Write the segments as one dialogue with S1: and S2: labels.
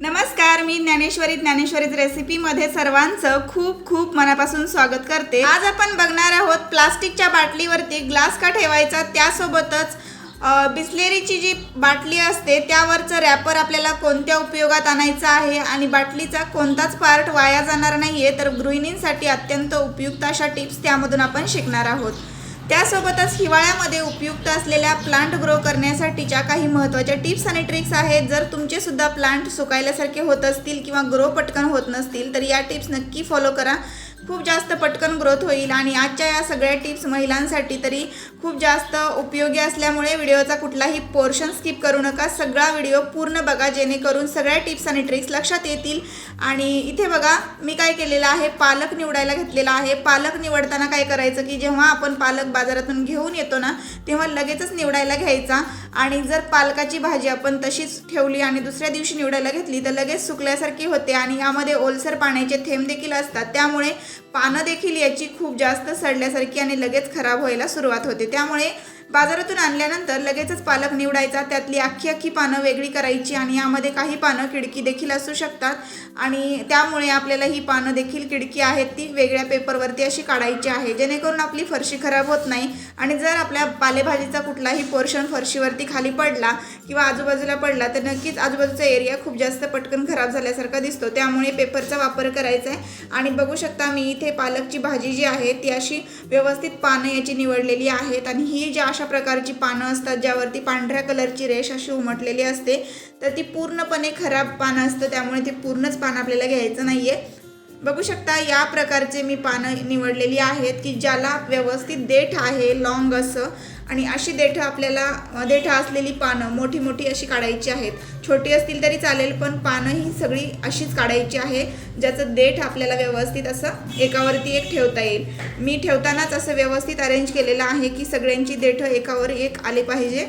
S1: नमस्कार मी ज्ञानेश्वरी ज्ञानेश्वरीच रेसिपीमध्ये सर्वांचं खूप खूप मनापासून स्वागत करते. आज आपण बघणार आहोत प्लास्टिकच्या बाटलीवरती ग्लास का ठेवायचा? त्यासोबतच बिस्लेरीची जी बाटली असते त्यावरचं रॅपर आपल्याला कोणत्या उपयोगात आणायचं आहे? आणि बाटलीचा कोणताच पार्ट वाया जाणार नाही आहे तर गृहिणींसाठी अत्यंत उपयुक्त अशा टिप्स त्यामधून आपण शिकणार आहोत. त्यासोबतच हिवाळ्यामध्ये उपयुक्त असलेल्या प्लांट ग्रो करण्यासाठीच्या काही महत्त्वाच्या टिप्स आणि ट्रिक्स आहेत. जर तुमचे सुद्धा प्लांट सुकायल्यासारखे होत असतील किंवा ग्रो पटकन होत नसतील तर या टिप्स नक्की फॉलो करा. खूप जास्त पटकन ग्रोथ होईल आणि आजच्या या सगळ्या टिप्स महिलांसाठी तरी खूप जास्त उपयोगी असल्यामुळे व्हिडिओचा कुठलाही पोर्शन स्किप करू नका. सगळा व्हिडिओ पूर्ण बघा जेणेकरून सगळ्या टिप्स आणि ट्रिक्स लक्षात येतील. आणि इथे बघा मी काय केलेलं आहे? पालक निवडायला घेतलेला आहे. पालक निवडताना काय करायचं की जेव्हा आपण पालक बाजारातून घेऊन येतो ना तेव्हा लगेचच निवडायला घ्यायचा. आणि जर पालकाची भाजी आपण तशीच ठेवली आणि दुसऱ्या दिवशी निवडायला घेतली तर लगेच सुकल्यासारखी होते आणि यामध्ये ओलसर पाण्याचे थेंब देखील असतात. त्यामुळे पानं देखील याची खूप जास्त सडल्यासारखी आणि लगेच खराब व्हायला सुरुवात होते. त्यामुळे बाजारातून आणल्यानंतर लगेचच पालक निवडायचा त्यातली अख्खी अख्खी पानं वेगळी करायची आणि यामध्ये काही पानं किडकी देखील असू शकतात. आणि त्यामुळे आपल्याला ही पानं देखील किडकी आहेत ती वेगळ्या पेपरवरती अशी काढायची आहे. जेणेकरून आपली फरशी खराब होत नाही आणि जर आपल्या पालेभाजीचा कुठलाही पोर्शन फरशीवरती खाली पडला किंवा आजूबाजूला पडला तर नक्कीच आजूबाजूचा एरिया खूप जास्त पटकन खराब झाल्यासारखा दिसतो. त्यामुळे पेपरचा वापर करायचा आहे आणि बघू शकता मी इथे पालकची भाजी जी आहे ती अशी व्यवस्थित पानं याची निवडलेली आहेत. आणि ही जी अशा प्रकारची पानं असतात ज्यावरती पांढऱ्या कलरची रेष अशी उमटलेली असते. तर ती पूर्णपणे खराब पानं असतं त्यामुळे ती पूर्णच पान आपल्याला घ्यायचं नाही आहे बघू शकता या प्रकारचे मी पानं निवडलेली आहेत की ज्याला व्यवस्थित देठ आहे लॉंग असं. आणि अशी देठं आपल्याला देठं असलेली पानं मोठी मोठी अशी काढायची आहेत. छोटी असतील तरी चालेल पण पानं ही सगळी अशीच काढायची आहे ज्याचं देठ आपल्याला व्यवस्थित असं एकावरती एक ठेवता येईल. मी ठेवतानाच असं व्यवस्थित अरेंज केलेलं आहे की सगळ्यांची देठं एकावर एक आले पाहिजे.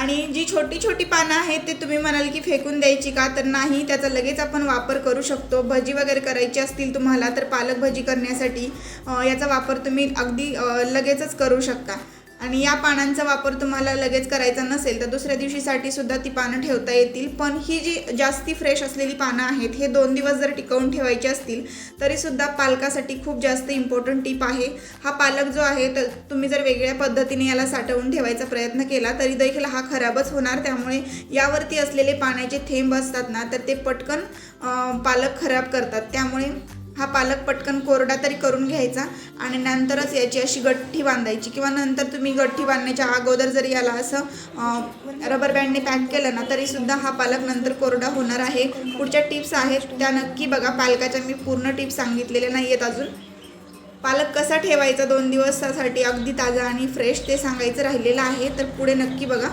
S1: आणि जी छोटी छोटी पानं आहेत ते तुम्ही म्हणाल की फेकून द्यायची का? तर नाही त्याचा लगेच आपण वापर करू शकतो. भजी वगैरे करायची असतील तुम्हाला तर पालक भजी करण्यासाठी याचा वापर तुम्ही अगदी लगेचच करू शकता. आणि या पानांचा वापर तुम्हाला लगेच करायचा नसेल तर दुसऱ्या दिवशीसाठी सुद्धा ती पानं ठेवता येतील. पण ही जी जास्ती फ्रेश असलेली पानं आहेत हे दोन दिवस जर टिकवून ठेवायची असतील तरीसुद्धा पालकासाठी खूप जास्त इम्पॉर्टंट टीप आहे. हा पालक जो आहे तर तुम्ही जर वेगळ्या पद्धतीने याला साठवून ठेवायचा प्रयत्न केला तरी देखील हा खराबच होणार. त्यामुळे यावरती असलेले पाण्याचे थेंब असतात ना तर ते पटकन पालक खराब करतात. त्यामुळे हा पालक पटकन कोरडा तरी करून घ्यायचा आणि नंतरच याची अशी गठ्ठी बांधायची. किंवा नंतर तुम्ही गठ्ठी बांधण्याच्या अगोदर जरी याला असं रबर बँडने पॅक केलं ना तरीसुद्धा हा पालक नंतर कोरडा होणार आहे. पुढच्या टिप्स आहेत. त्या नक्की बघा. पालकाच्या मी पूर्ण टिप्स सांगितलेल्या नाही आहेत अजून. पालक कसा ठेवायचा दोन दिवसासाठी? अगदी ताजा आणि फ्रेश ते सांगायचं राहिलेलं आहे. तर पुढे नक्की बघा.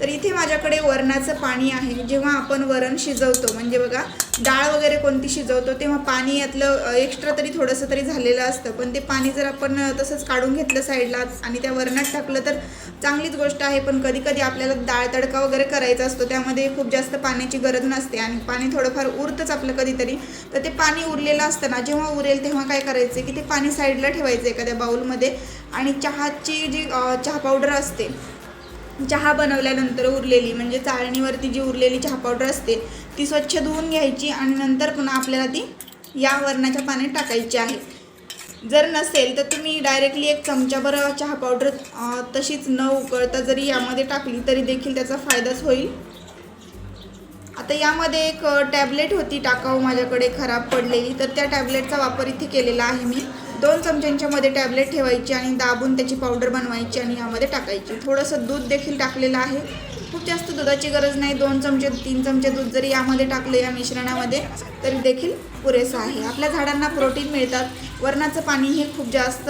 S1: तर इथे माझ्याकडे वरणाचं पाणी आहे. जेव्हा आपण वरण शिजवतो म्हणजे बघा डाळ वगैरे कोणती शिजवतो तेव्हा पाणी यातलं एक्स्ट्रा तरी थोडंसं तरी झालेलं असतं. पण ते पाणी जर आपण तसंच काढून घेतलं साईडला आणि त्या वरणात टाकलं तर चांगलीच गोष्ट आहे. पण कधी कधी आपल्याला डाळ तडका वगैरे करायचा असतो त्यामध्ये खूप जास्त पाण्याची गरज नसते आणि पाणी थोडंफार उरतंच आपलं कधीतरी. तर ते पाणी उरलेलं असतं ना जेव्हा उरेल तेव्हा काय करायचं की ते पाणी साईडला ठेवायचं एखाद्या बाऊलमध्ये आणि चहाची जी चहा पावडर असते चहा बनवल्यानंतर उरलेली म्हणजे चाळणीवरती जी उरलेली चहा पावडर असते ती स्वच्छ धुवून घ्यायची आणि नंतर पुन्हा आपल्याला ती या वरणाच्या पाण्यात टाकायची आहे. जर नसेल तर तुम्ही डायरेक्टली एक चमचाभर चहा पावडर तशीच न उकळता जरी यामध्ये टाकली तरी देखील त्याचा फायदाच होईल. आता यामध्ये एक टॅबलेट होती टाकाऊ माझ्याकडे खराब पडलेली तर त्या टॅबलेटचा वापर इथे केलेला आहे मी. दोन चमच्यांच्या मध्ये टॅबलेट ठेवायची आणि दाबून त्याची पावडर बनवायची आणि यामध्ये टाकायची. थोडंसं दूध देखील टाकलेलं आहे. खूप जास्त दुधाची गरज नाही. दोन चमचे तीन चमचे दूध जरी यामध्ये टाकलं या मिश्रणामध्ये तरी देखील पुरेसं आहे. आपल्या झाडांना प्रोटीन मिळतात. वरणाचं पाणी हे खूप जास्त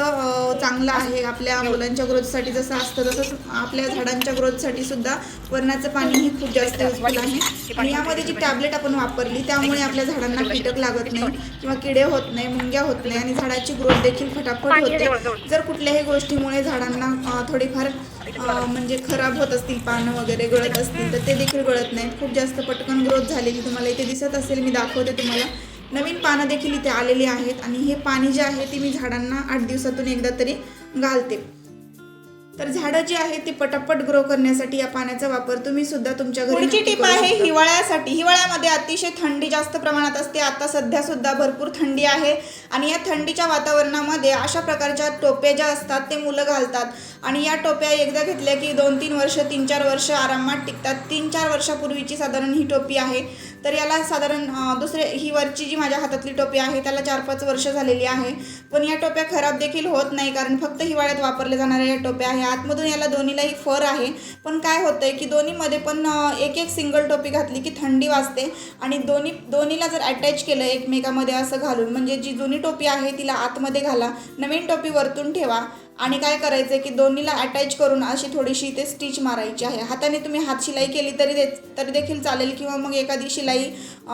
S1: चांगलं आहे. आपल्या मुलांच्या ग्रोथसाठी जसं असतं तसंच आपल्या झाडांच्या ग्रोथसाठी सुद्धा वरणाचं पाणी हे खूप जास्त युजफुल आहे. आणि यामध्ये जी टॅबलेट आपण वापरली त्यामुळे आपल्या झाडांना कीटक लागत नाही किंवा किडे होत नाही मुंग्या होत नाही आणि झाडाची ग्रोथ देखील फटाफट होते. जर कुठल्याही गोष्टीमुळे झाडांना थोडीफार म्हणजे खराब होत असतील पानं वगैरे गळत असतील तर ते देखील गळत नाहीत खूप जास्त पटकन ग्रोथ झालेली तुम्हाला इथे दिसत असेल मी दाखवते तुम्हाला. नवीन पानं देखील इथे आलेली आहेत आणि हे पाणी जे आहे ते मी झाडांना आठ दिवसातून एकदा तरी घालते.
S2: तर झाडं जी आहे ती पटापट ग्रो करण्यासाठी या पाण्याचा वापर तुम्ही सुद्धा तुमच्या घरी पुढची टीप आहे हिवाळ्यासाठी. हिवाळ्यामध्ये अतिशय थंडी जास्त प्रमाणात असते. आता सध्या सुद्धा भरपूर थंडी आहे. आणि या थंडीच्या वातावरणामध्ये अशा प्रकारच्या टोप्या ज्या असतात ते मुलं घालतात. आणि या टोप्या एकदा घेतल्या की दोन तीन वर्ष तीन चार वर्ष आरामात टिकतात. तीन चार वर्षापूर्वीची साधारण ही टोपी आहे. तर याला साधारण दुसरे ही वरची जी माझ्या हातातली टोपी आहे त्याला चार पाच वर्ष झालेली आहे. पण या टोप्या खराब देखील होत नाही कारण फक्त हिवाळ्यात वापरल्या जाणाऱ्या या टोप्या आहे आतमधून याला दोन्हीलाही फर आहे. पण काय होतं आहे की दोन्हीमध्ये पण एक एक सिंगल टोपी घातली की थंडी वाजते आणि दोन्ही दोन्हीला जर अटॅच केलं एकमेकामध्ये असं घालून म्हणजे जी जुनी टोपी आहे तिला आतमध्ये घाला नवीन टोपी वरतून ठेवा. आणि काय करायचं आहे की दोन्हीला अटॅच करून अशी थोडीशी इथे स्टिच मारायची आहे. हाताने तुम्ही हात शिलाई केली तरी दे तरी देखील चालेल किंवा मग एखादी शिलाई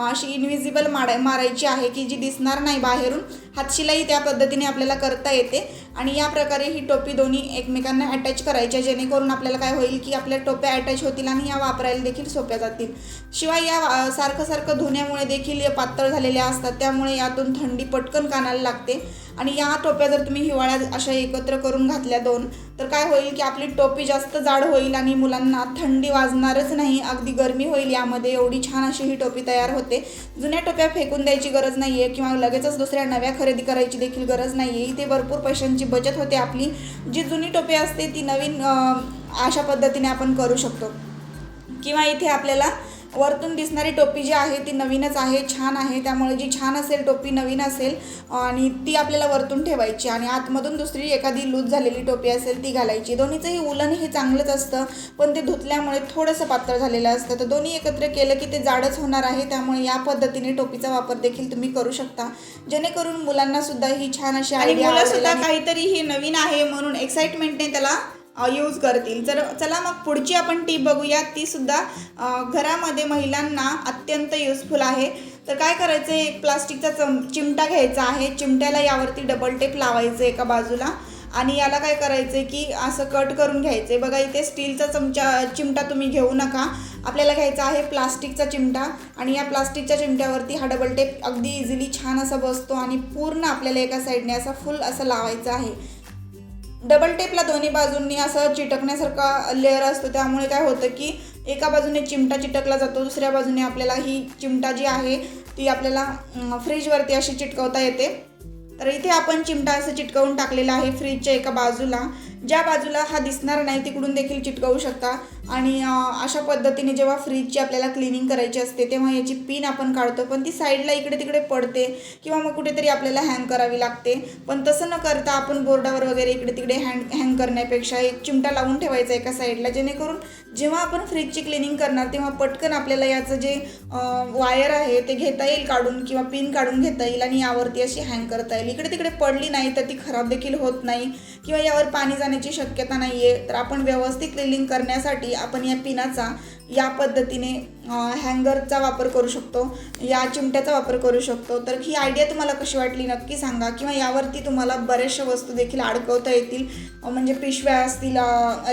S2: अशी इनव्हिजिबल मारा मारायची आहे की जी दिसणार नाही बाहेरून हातशिलाई त्या पद्धतीने आपल्याला करता येते. आणि या प्रकारे ही टोपी दोन्ही एकमेकांना अटॅच करायच्या जेणेकरून आपल्याला काय होईल की आपल्या टोप्या अटॅच होतील आणि या वापरायला देखील सोप्या जातील. शिवाय या सारखं सारखं धुण्यामुळे देखील या पातळ झालेल्या असतात त्यामुळे यातून थंडी पटकन कानाला लागते. आणि या टोप्या जर तुम्ही हिवाळ्यात अशा एकत्र करून घातल्या दोन तर काय होईल की आपली टोपी जास्त जाड होईल आणि मुलांना थंडी वाजणारच नाही अगदी गरमी होईल यामध्ये. एवढी छान अशी ही टोपी तयार होते. जुन्या टोप्या फेकून द्यायची गरज नाही आहे किंवा लगेचच दुसऱ्या नव्या खरेदी करायची देखील गरज नाही आहे इथे भरपूर पैशांची बचत होते आपली. जी जुनी टोपी असते ती नवीन अशा पद्धतीने आपण करू शकतो. किंवा इथे आपल्याला वरतून दिसणारी टोपी जी आहे ती नवीनच आहे छान आहे. त्यामुळे जी छान असेल टोपी नवीन असेल आणि ती आपल्याला वरतून ठेवायची आणि आतमधून दुसरी एखादी लूज झालेली टोपी असेल ती घालायची. दोन्हीचंही उलन हे चांगलंच असतं पण ते धुतल्यामुळे थोडंसं पातळ झालेलं असतं. तर दोन्ही एकत्र केलं की ते जाडच होणार आहे त्यामुळे या पद्धतीने टोपीचा वापर देखील तुम्ही करू शकता. जेणेकरून मुलांना सुद्धा ही छान अशी
S1: आणि मुलं सुद्धा काहीतरी हे नवीन आहे म्हणून एक्साइटमेंटने त्याला यूज करतील. तर चला मग पुढची आपण टीप बघूया. ती सुद्धा घरामध्ये महिलांना अत्यंत युजफुल आहे. तर काय करायचं आहे, एक प्लास्टिकचा चम चिमटा घ्यायचा आहे. चिमट्याला यावरती डबल टेप लावायचं एका बाजूला. आणि याला काय करायचं आहे की असं कट करून घ्यायचं आहे बघा इथे स्टीलचा चमचा चिमटा तुम्ही घेऊ नका. आपल्याला घ्यायचा आहे प्लास्टिकचा चिमटा. आणि या प्लास्टिकच्या चिमट्यावरती हा डबल टेप अगदी इझिली छान असा बसतो. आणि पूर्ण आपल्याला एका साईडने असा फुल असं लावायचा आहे. डबल टेपला दोन्ही बाजूंनी असं चिटकण्यासारखा लेअर असतो. त्यामुळे काय होतं की एका बाजूने चिमटा चिटकला जातो दुसऱ्या बाजूने आपल्याला ही चिमटा जी आहे ती आपल्याला फ्रीजवरती अशी चिटकवता येते. तर इथे आपण चिमटा असं चिटकवून टाकलेला आहे फ्रीजच्या एका बाजूला. ज्या बाजूला हा दिसणार नाही तिकडून देखील चिटकवू शकता. आणि अशा पद्धतीने जेव्हा फ्रीजची आपल्याला क्लिनिंग करायची असते तेव्हा याची पिन आपण काढतो. पण ती साईडला इकडे तिकडे पडते किंवा मग कुठेतरी आपल्याला हँग करावी लागते. पण तसं न करता आपण बोर्डावर वगैरे इकडे तिकडे हँग हँग करण्यापेक्षा एक चिमटा लावून ठेवायचा एका साईडला जेणेकरून जेव्हा आपण फ्रीजची क्लिनिंग करणार तेव्हा पटकन आपल्याला याचं जे वायर आहे ते घेता येईल काढून किंवा पिन काढून घेता येईल आणि यावरती अशी हँग करता येईल. इकडे तिकडे पडली नाही तर ती खराब देखील होत नाही किंवा यावर पाणी जाण्याची शक्यता नाही आहे तर आपण व्यवस्थित क्लिनिंग करण्यासाठी आपण या पिनाचा या पद्धतीने हँगरचा वापर करू शकतो या चिमट्याचा वापर करू शकतो. तर ही आयडिया तुम्हाला कशी वाटली नक्की सांगा. किंवा यावरती तुम्हाला बऱ्याचशा वस्तू देखील अडकवता येतील. म्हणजे पिशव्या असतील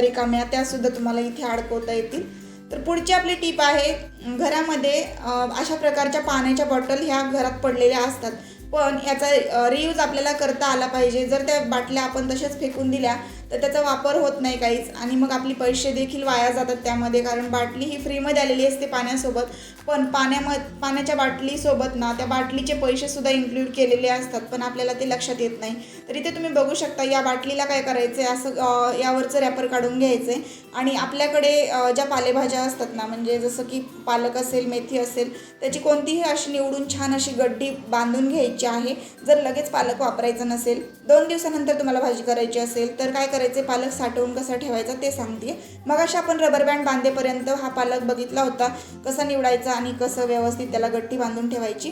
S1: रिकाम्या त्यासुद्धा तुम्हाला इथे अडकवता येतील. तर पुढची आपली टीप आहे घरामध्ये अशा प्रकारच्या पाण्याच्या बॉटल ह्या घरात पडलेल्या असतात. पण याचा रियूज आपल्याला करता आला पाहिजे. जर त्या बाटल्या आपण तशाच फेकून दिल्या तर त्याचा वापर होत नाही काहीच. आणि मग आपले पैसे देखील वाया जातात त्यामध्ये कारण बाटली ही फ्रीमध्ये आलेली असते पाण्यासोबत. पण पाण्याम पाण्याच्या बाटलीसोबत ना त्या बाटलीचे पैसेसुद्धा इन्क्लूड केलेले असतात पण आपल्याला ते लक्षात येत नाही. तर इथे तुम्ही बघू शकता या बाटलीला काय करायचं आहे असं यावरचं रॅपर काढून घ्यायचं आहे आणि आपल्याकडे ज्या पालेभाज्या असतात ना म्हणजे जसं की पालक असेल मेथी असेल त्याची कोणतीही अशी निवडून छान अशी गड्डी बांधून घ्यायची आहे. जर लगेच पालक वापरायचा नसेल दोन दिवसानंतर तुम्हाला भाजी करायची असेल तर काय कर पालक साठवून कसा ठेवायचा ते सांगते मग अशा आपण रबर बँड बांधेपर्यंत हा पालक बघितला होता कसा निवडायचा आणि कसं व्यवस्थित त्याला गट्टी बांधून ठेवायची.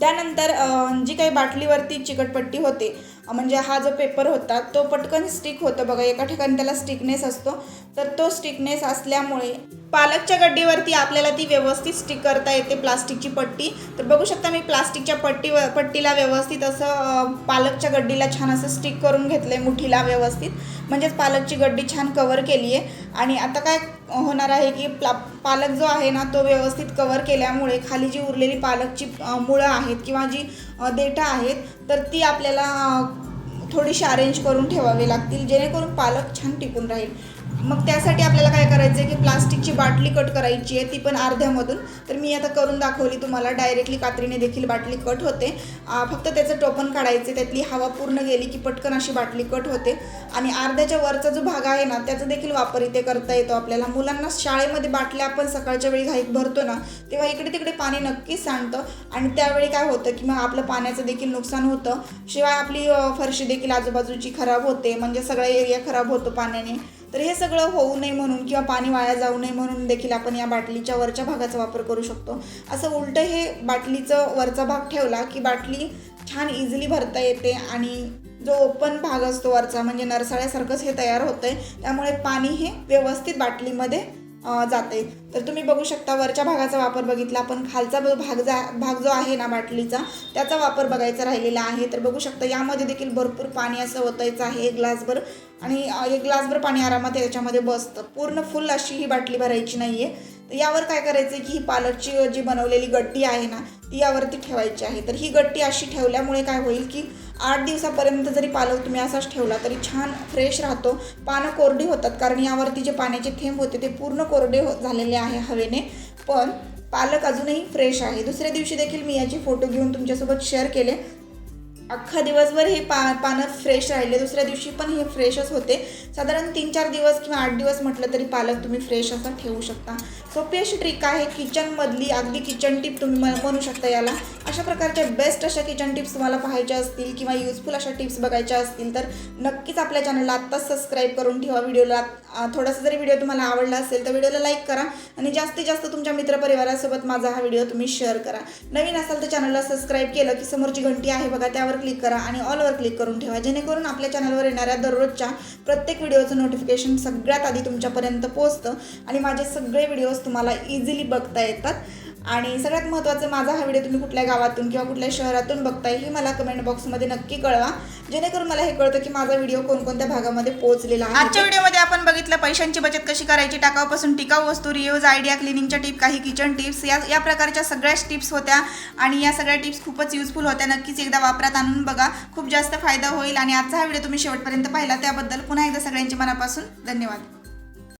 S1: त्यानंतर अं, जी काही बाटलीवरती चिकटपट्टी होते म्हणजे हा जो पेपर होता तो पटकन स्टिक होतो बघा. एका ठिकाणी त्याला स्टिकनेस असतो. तर तो स्टिकनेस असल्यामुळे पालकच्या गड्डीवरती आपल्याला ती व्यवस्थित स्टिक करता येते प्लास्टिकची पट्टी. तर बघू शकता मी प्लास्टिकच्या पट्टी पट्टीला व्यवस्थित असं पालकच्या गड्डीला छान असं स्टिक करून घेतलं आहे मुठीला व्यवस्थित. म्हणजेच पालकची गड्डी छान कवर केली आहे आणि आता काय होणार आहे की प्ला पालक जो आहे ना तो व्यवस्थित कवर केल्यामुळे खाली जी उरलेली पालकची मुळं आहेत किंवा जी डेटा आहेत तर ती आपल्याला थोडीशी अरेंज करून ठेवावी लागतील जेणेकरून पालक छान टिकून राहील. मग त्यासाठी आपल्याला काय करायचं आहे की प्लास्टिकची बाटली कट करायची आहे ती पण अर्ध्यामधून. तर मी आता करून दाखवली तुम्हाला. डायरेक्टली कात्रीने देखील बाटली कट होते. फक्त त्याचं टोपण काढायचे त्यातली हवा पूर्ण गेली की पटकन अशी बाटली कट होते. आणि अर्ध्याच्या वरचा जो भाग आहे ना त्याचा देखील वापर इथे करता येतो आपल्याला. मुलांना शाळेमध्ये बाटल्या आपण सकाळच्या वेळी घाईत भरतो ना तेव्हा इकडे तिकडे पाणी नक्कीच सांडतं. आणि त्यावेळी काय होतं की मग आपलं पाण्याचं देखील नुकसान होतं. शिवाय आपली फरशी देखील आजूबाजूची खराब होते. म्हणजे सगळा एरिया खराब होतो पाण्याने. तर हे सगळं होऊ नये म्हणून किंवा पाणी वाया जाऊ नये म्हणून देखील आपण या बाटलीच्या वरच्या भागाचा वापर करू शकतो. असं उलटं हे बाटलीचं वरचा भाग ठेवला की बाटली छान इझिली भरता येते आणि जो ओपन भाग असतो वरचा म्हणजे नरसाळ्यासारखंच हे तयार होतं आहे त्यामुळे पाणी हे व्यवस्थित बाटलीमध्ये जाते. तर तुम्ही बघू शकता वरच्या भागाचा वापर बघितला आपण खालचा भाग जा भाग जो आहे ना बाटलीचा त्याचा वापर बघायचा राहिलेला आहे. तर बघू शकता यामध्ये देखील भरपूर पाणी असं ओतायचं आहे एक ग्लासभर. आणि एक ग्लासभर पाणी आरामात याच्यामध्ये बसतं. पूर्ण फुल अशी ही बाटली भरायची नाही आहे तर यावर काय करायचं आहे की ही पालकची जी बनवलेली गट्टी आहे ना ती यावरती ठेवायची आहे. तर ही गट्टी अशी ठेवल्यामुळे काय होईल की आठ दिवसापर्यंत जरी पालक तुम्ही असाच ठेवला तरी छान फ्रेश राहतो. पानं कोरडी होतात कारण यावरती जे पाण्याचे थेंब होते ते पूर्ण कोरडे हो झालेले आहे हवेने. पण पालक अजूनही फ्रेश आहे. दुसऱ्या दिवशी देखील मी याचे फोटो घेऊन तुमच्यासोबत शेअर केले. अख्खा दिवसभर हे पा पानं फ्रेश राहिले. दुसऱ्या दिवशी पण हे फ्रेशच होते. साधारण तीन चार दिवस किंवा आठ दिवस म्हटलं तरी पालक तुम्ही फ्रेश असा ठेवू शकता. सोपी अशी ट्रिक आहे किचनमधली अगदी किचन टिप तुम्ही म्हणू शकता याला. अशा प्रकारच्या बेस्ट अशा किचन टिप्स तुम्हाला पाहायच्या असतील किंवा युजफुल अशा टिप्स बघायच्या असतील तर नक्कीच आपल्या चॅनलला आत्ताच सबस्क्राईब करून ठेवा. व्हिडिओला थोडासा जरी व्हिडिओ तुम्हाला आवडला असेल तर व्हिडिओला लाईक करा आणि जास्तीत जास्त तुमच्या मित्रपरिवारासोबत माझा हा व्हिडिओ तुम्ही शेअर करा. नवीन असाल तर चॅनलला सबस्क्राईब केलं की समोरची घंटी आहे बघा त्यावर क्लिक करा आणि ऑलवर क्लिक करून ठेवा. जेणेकरून आपल्या चॅनलवर येणाऱ्या दररोजच्या प्रत्येक व्हिडिओचं नोटिफिकेशन सगळ्यात आधी तुमच्यापर्यंत पोहोचतं आणि माझे सगळे व्हिडिओज तुम्हाला इझिली बघता येतात. आणि सगळ्यात महत्त्वाचं माझा हा व्हिडिओ तुम्ही कुठल्या गावातून किंवा कुठल्या शहरातून बघताय ही मला कमेंट बॉक्समध्ये नक्की कळवा. जेणेकरून मला हे कळतं की माझा व्हिडिओ कोणकोणत्या भागामध्ये पोहोचलेला आहे.
S2: आजच्या व्हिडिओमध्ये आपण बघितलं पैशांची बचत कशी करायची टाकाऊपासून टिकाऊ वस्तू रियूज आयडिया क्लिनिंगच्या टिप काही किचन टिप्स या या प्रकारच्या सगळ्याच टिप्स होत्या. आणि या सगळ्या टिप्स खूपच युजफुल होत्या. नक्कीच एकदा वापरात आणून बघा. खूप जास्त फायदा होईल. आणि आजचा हा व्हिडिओ तुम्ही शेवटपर्यंत पाहिला त्याबद्दल पुन्हा एकदा सगळ्यांचे मनापासून धन्यवाद.